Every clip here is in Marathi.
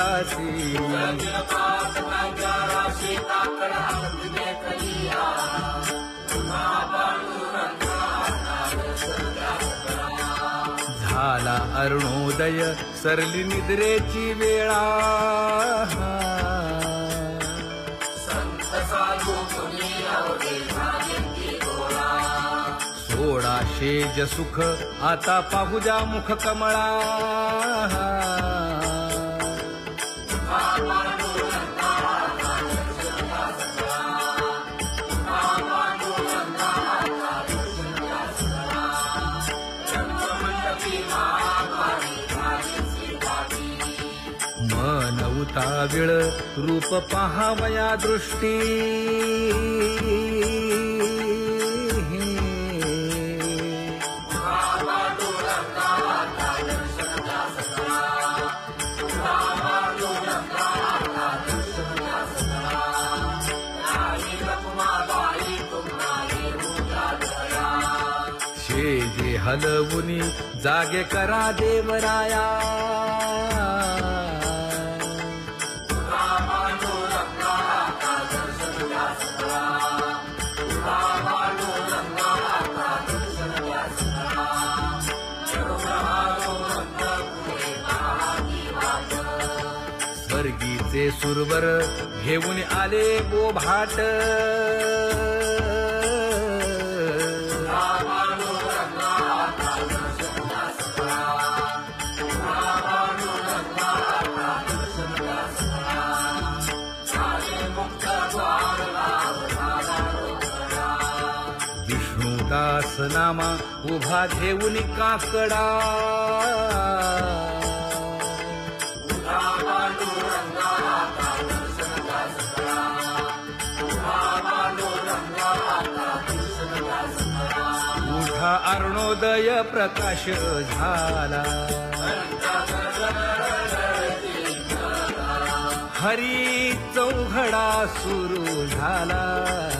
दासी झाला अरुणोदय सरली निद्रेची वेळा. सोडा शेज सुख आता पाहुजा मुख कमळा. विळ रूप पहावया दृष्टी. शेजे हलवुनी जागे करा देवराया. स्वर्गीचे सुरवर घेऊन आले बोभाट. नामा उभा घेऊन काकडा. उठा अरुणोदय प्रकाश झाला. हरी चौघडा सुरू झाला.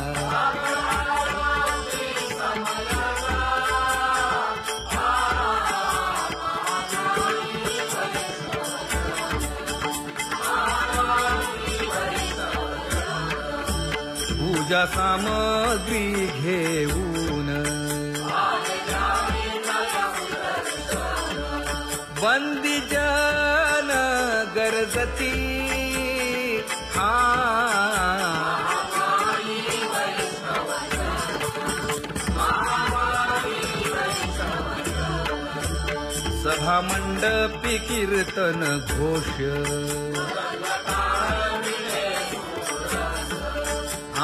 पूजा सामग्री घेऊन. बंदी जन गरजती. हा. सभा मंडपी कीर्तन घोष.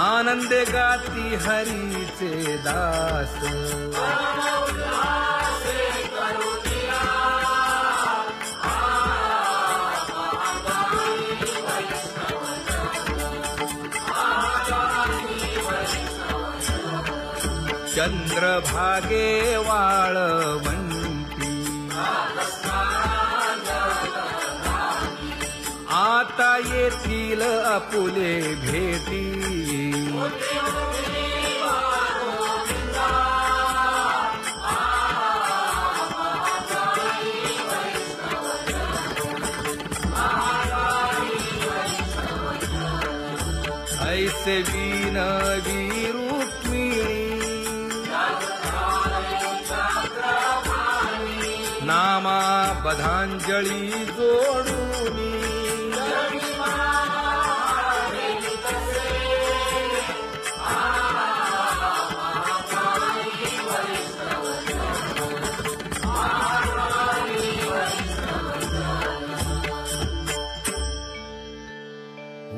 आनंदे गाती हरीचे दास. चंद्रभागे वाळवंती आता येतील आपुले भेटी. बधांजळी जोडून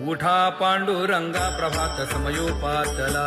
उठा पांडुरंगा प्रभात समयोपातला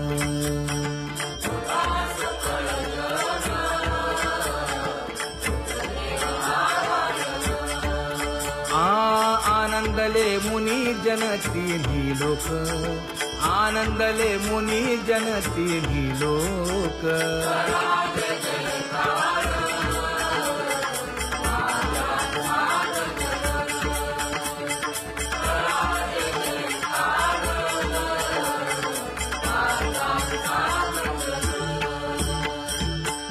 जन तिन्ही लोक आनंदले मुनी जन तिन्ही लोक.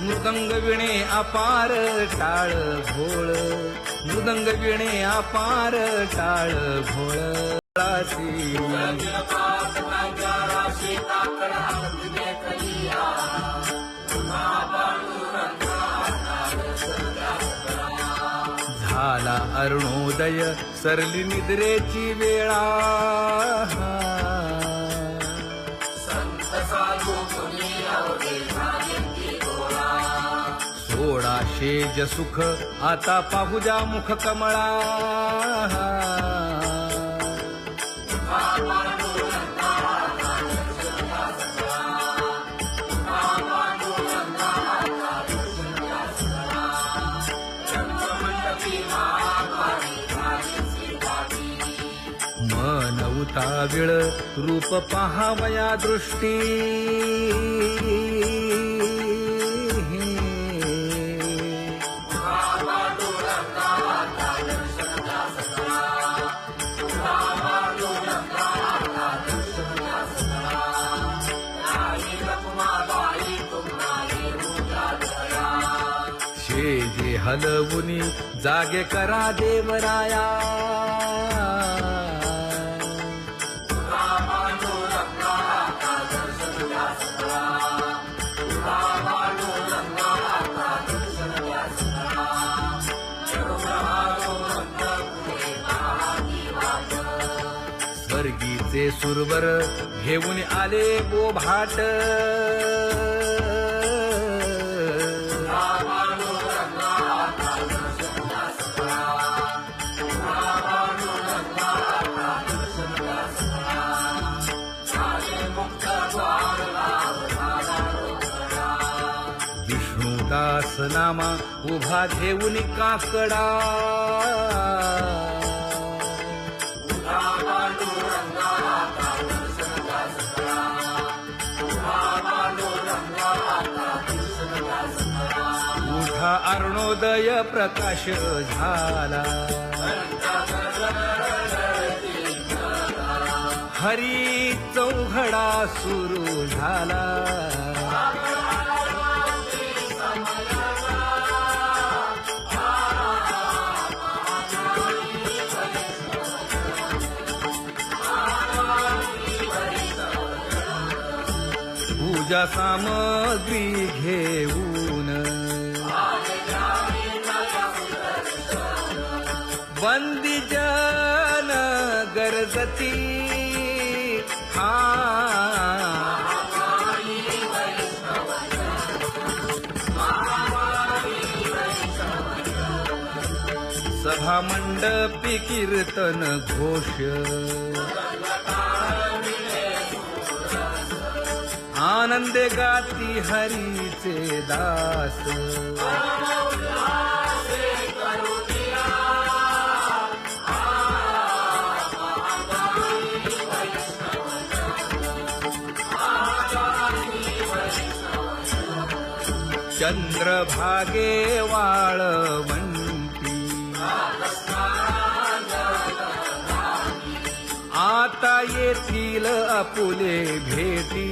मृदंग विणे अपार टाळ भोळ मृदंग विणे अपार टाळ भोळ झाला अरुणोदय सरली निद्रेची वेळा। सोडा शेज सुख आता पाहुजा मुख कमळा। मन रूप पहावया दृष्टी. शेजे हलवुनी जागे करा देवराया. स्वर्गीचे सुरवर घेऊन आले बोभाट विष्णुदास नामा उभा घेऊन काकडा. हृदय प्रकाश झाला. हरी चौघडा सुरू झाला. पूजा सामग्री घेऊ. बंदी जन गरजती। हा। सभा मंडपी कीर्तन घोष। आनंदे गाती हरीचे दास। चंद्रभागे वाळवंती आता येथील अपुले भेटी.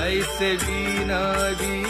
ऐसे वीन वी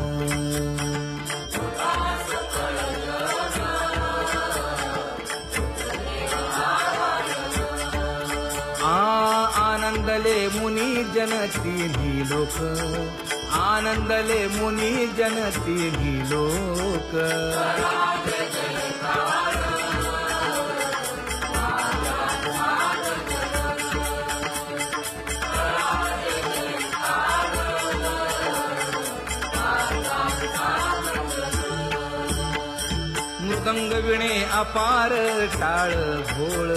आनंदले मुनी जन तिन्ही लोक. आनंदले मुनी जन तिन्ही लोक. मृदंग विणे अपार टाळ भोळ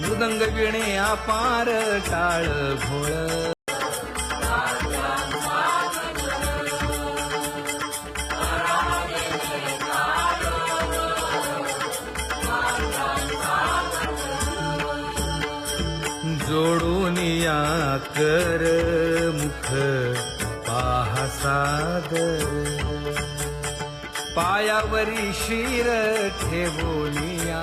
मृदंग विणे अपार टाळ भोळ जोडून या कर मुख पाहा सागर पायावरी शिर ठेवोनिया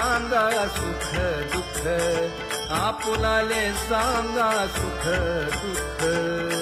सांगा सुख दुःख. आपुलाले सांगा सुख दुःख.